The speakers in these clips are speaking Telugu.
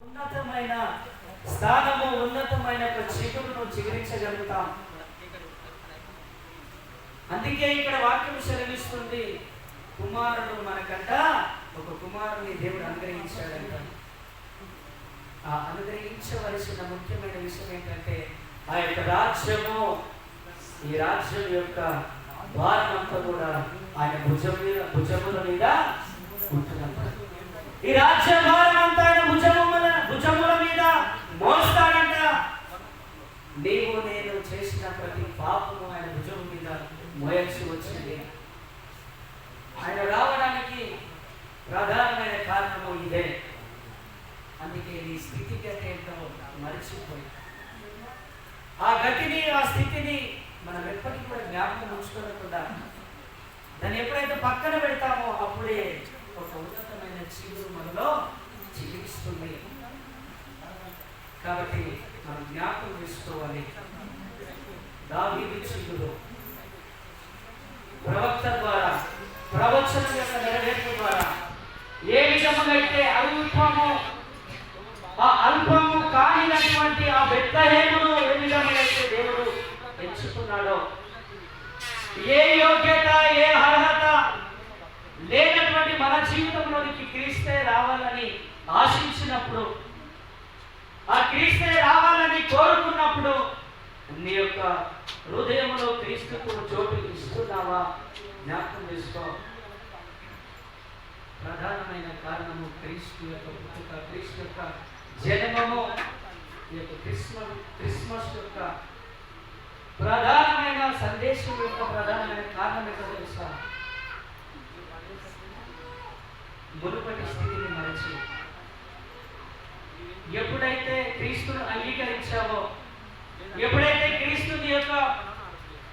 ఉన్నతమైన స్థానము ఉన్నతమైన ఒక చిగురును చిగురించగలుగుతాం అందుకే ఇక్కడ వాక్యం సెలవిస్తుంది కుమారుడు మనకంట ఒక కుమారుని దేవుడు అనుగ్రహించాడంట. ఆ అనుగ్రహించవలసిన ముఖ్యమైన విషయం ఏంటంటే ఆ యొక్క రాజ్యము ఈ రాజ్యం యొక్క భారం అంతా కూడా ఆయన భుజం మీద భుజముల మీద ఉంటుందంట. ఈ రాజ్య భారం అంతా ఆయన భుజముల భుజముల మీద మోస్తాడంట నీవు నేను చేసిన ప్రతి పాపము ఆయన భుజం మీద మోయాల్సి వచ్చింది ఆయన రావడానికి ప్రధానమైన కారణము ఇదే. అందుకే నీ స్థితిగతి ఏంటో మరిచిపోయి. ఆ గతిని ఆ స్థితిని మనం ఎప్పటికీ కూడా జ్ఞాపకం ఉంచుకోకుండా దాన్ని ఎప్పుడైతే పక్కన పెడతామో అప్పుడే ఒక ఉన్నతమైన చిగురు మనలో చిగిరిస్తుంది కాబట్టి మనం జ్ఞాపకం చేసుకోవాలి దావీదు చిగురు ప్రవక్త ద్వారా ప్రవచనం యొక్క నెరవేర్పు ద్వారా ఏ విధముగా అయితే అల్పము ఆ అల్పము కానినటువంటి ఆ బెత్తహేమును ఏ విధముగా అయితే దేవుడు ఎంచుకున్నాడో ఏ యోగ్యత ఏ అర్హత లేనటువంటి మన జీవితంలోనికి క్రీస్తే రావాలని ఆశించినప్పుడు ఆ క్రీస్తే రావాలని కోరుకున్నప్పుడు నీ యొక్క హృదయంలో క్రీస్తుకు చోటు ఇస్తున్నావా? జ్ఞాపకం చేసుకో. ప్రధానమైన కారణము క్రీస్తు యొక్క పుట్టుక క్రీస్తు యొక్క జన్మము ఈ యొక్క క్రిస్మస్ క్రిస్మస్ యొక్క ప్రధానమైన సందేశం యొక్క ప్రధానమైన కారణం ఏంటో తెలుసా? మునుపటి స్థితిని మరచి. ఎప్పుడైతే క్రీస్తును అంగీకరించావో ఎప్పుడైతే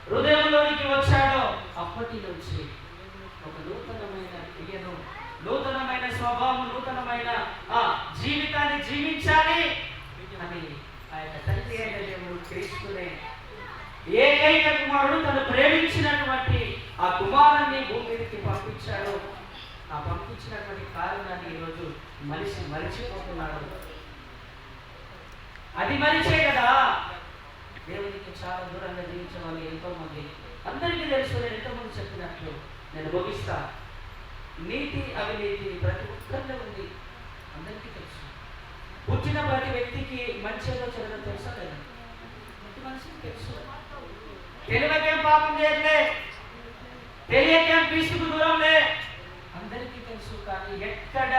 హృదయంలోనికి వచ్చాడో. అప్పటి నుంచి ఒక నూతనమైన క్రియను నూతనమైన స్వభావం నూతనమైన ఆ జీవితాన్ని జీవించాలి అని ఆ యొక్క తండ్రి అయిన దేవుడు క్రీస్తునే ఏకైక కుమారుడు తను ప్రేమించినటువంటి ఆ కుమారుణ్ణి భూమి మీదకి పంపించాడు. ఆ పంపించినటువంటి కారణాన్ని ఈరోజు మనిషి మరిచిపోతున్నాడు. అది మరిచే చాలా దూరంగా జీవించిన వాళ్ళు ఎంతో మంది అందరికీ తెలుసు నేను ఎంతో మంది చెప్పినట్లు నేను భోగిస్తా నీతి అవినీతి ప్రతి ఒక్కరిలో ఉంది. అందరికీ తెలుసు. పుట్టిన ప్రతి వ్యక్తికి మంచి ఏదో చదవడం తెలుసా లేదా? ప్రతి మనిషికి తెలుసు. తెలివకేం పాపం చేయట్లే. తెలియకేం క్రీస్తుకు దూరంలే అందరికీ తెలుసు కానీ ఎక్కడ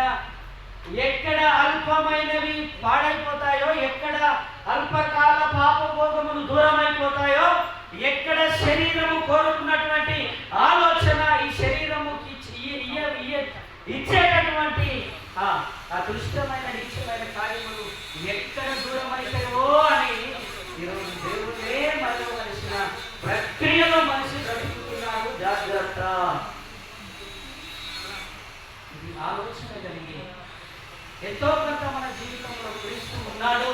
ఎక్కడ అల్పమైనవి పాడైపోతాయో ఎక్కడ అల్పకాల పాపభోగములు దూరమైపోతాయో ఎక్కడ శరీరము కోరుకున్నటువంటి ఆలోచన ఈ శరీరముకి ఇచ్చేటటువంటి ఆ దృష్టమైన నిత్యమైన కార్యములు ఎక్కడ దూరమైతాయో అని ఈరోజు దేవుడే మరవలసిన ప్రక్రియలో మనిషి బ్రతుకుతున్నాడు. జాగ్రత్త. ఇది ఆలోచన కలిగి ఎంతో కొంత మన జీవితంలో క్రీస్తు ఉన్నాడు.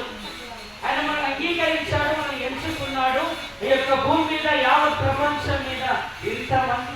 అంగీకరించాడు మనం ఎంచుకున్నాడు. ఈ యొక్క భూమి మీద యావత్ ప్రపంచం మీద ఇంతమంది